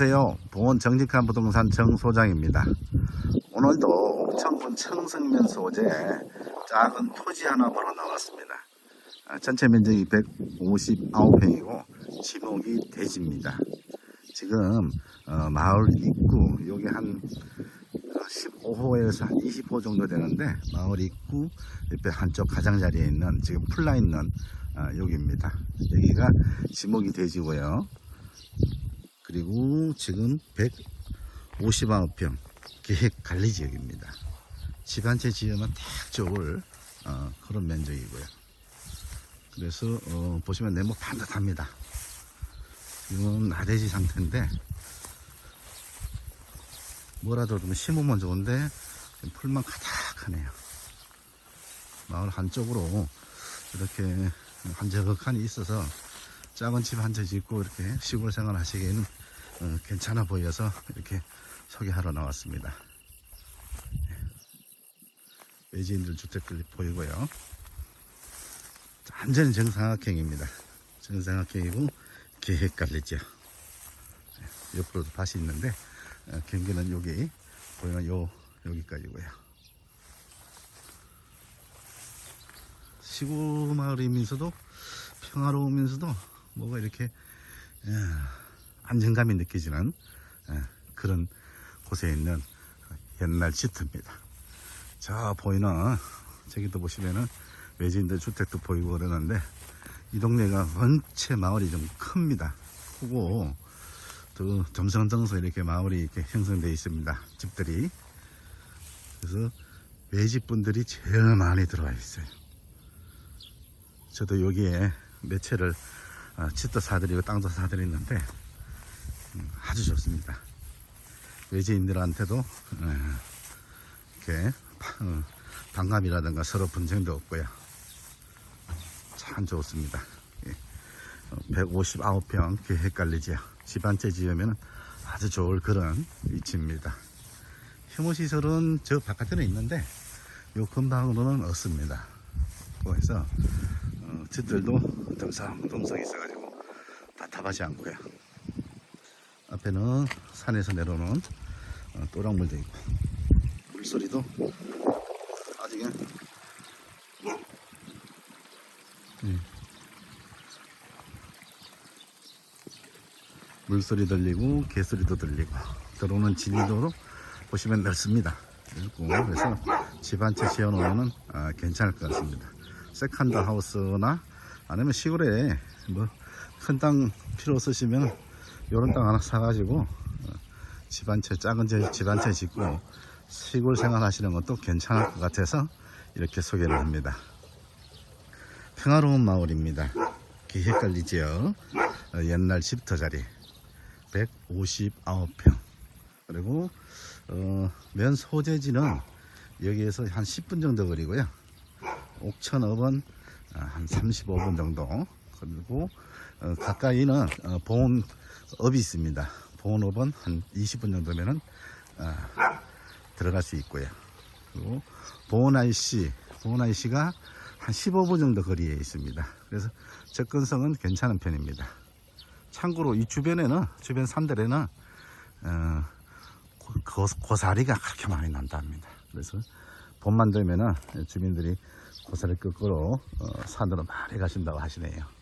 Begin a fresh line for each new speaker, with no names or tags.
안녕하세요. 보원 정직한 부동산 정 소장입니다. 오늘도 청군 청성면 소재 작은 토지 하나 보러 나왔습니다. 아, 전체 면적이 159평이고 지목이 대지입니다. 지금 어, 마을 입구 여기 한 15호에서 한 20호 정도 되는데 마을 입구 옆에 한쪽 가장자리에 있는 지금 풀나 있는 아, 여기입니다. 여기가 지목이 대지고요. 그리고 지금 159평 계획 관리 지역입니다. 집 한 채 지으면 딱 좋을 어, 그런 면적이고요. 그래서 어, 보시면 네모 반듯합니다. 이건 나대지 상태인데 뭐라도 좀 심으면 좋은데 풀만 가득하네요. 마을 한쪽으로 이렇게 한적한이 있어서 작은 집 한 채 짓고 이렇게 시골 생활 하시기에는 어, 괜찮아 보여서 이렇게 소개하러 나왔습니다. 외지인들 주택들이 보이고요. 완전히 정상학행입니다. 정상학행이고 계획관리죠. 옆으로도 밭이 있는데 어, 경계는 여기 보이는 요 여기까지고요. 시골 마을이면서도 평화로우면서도 뭐가 이렇게 에, 안정감이 느껴지는 에, 그런 곳에 있는 옛날 시트입니다. 저 보이는 저기도 보시면은 외지인들 주택도 보이고 그러는데 이 동네가 전체 마을이 좀 큽니다. 크고 또 점성점성 이렇게 마을이 이렇게 형성되어 있습니다. 집들이 그래서 외집 분들이 제일 많이 들어와 있어요. 저도 여기에 어, 집도 사드리고 땅도 사드렸는데 음, 아주 좋습니다. 외지인들한테도 어, 이렇게 파- 어, 반감이라든가 서로 분쟁도 없고요. 참 좋습니다. 예. 어, 159평 계획관리지요. 집한채 지으면 아주 좋을 그런 위치입니다. 혐오시설은 저 바깥에는 있는데 요 근방으로는 없습니다. 그래서 어, 집들도 덤성 덤성 있어가지고 답답하지 않고 요. 앞에는 산에서 내려오는 어, 또랑물도 있고 물소리도 아주 그냥 음. 물소리 들리고 개소리도 들리고 들어오는 진이도로 보시면 넓습니다. 그래서 집 한 채 지어놓으면 아, 괜찮을 것 같습니다. 세컨드 하우스나 아니면 시골에 뭐 큰 땅 필요 없으시면 요런 땅 하나 사가지고 집 한 채 작은 집 한 채 짓고 시골 생활 하시는 것도 괜찮을 것 같아서 이렇게 소개를 합니다. 평화로운 마을입니다. 기획관리 지역 어, 옛날 집터 자리 159평 그리고 어, 면 소재지는 여기에서 한 10분 정도 거리고요. 옥천업은 아, 한 35분 정도 그리고 어, 가까이는 어, 보온업이 있습니다. 보온업은 한 20분 정도면은 아, 들어갈 수 있고요. 그리고 보온 IC, 보온 IC가 한 15분 정도 거리에 있습니다. 그래서 접근성은 괜찮은 편입니다. 참고로 이 주변에는 주변 산들에는 어, 고, 고사리가 그렇게 많이 난답니다. 그래서 봄만 되면은 주민들이 고사리 끄끄러 어, 산으로 많이 가신다고 하시네요.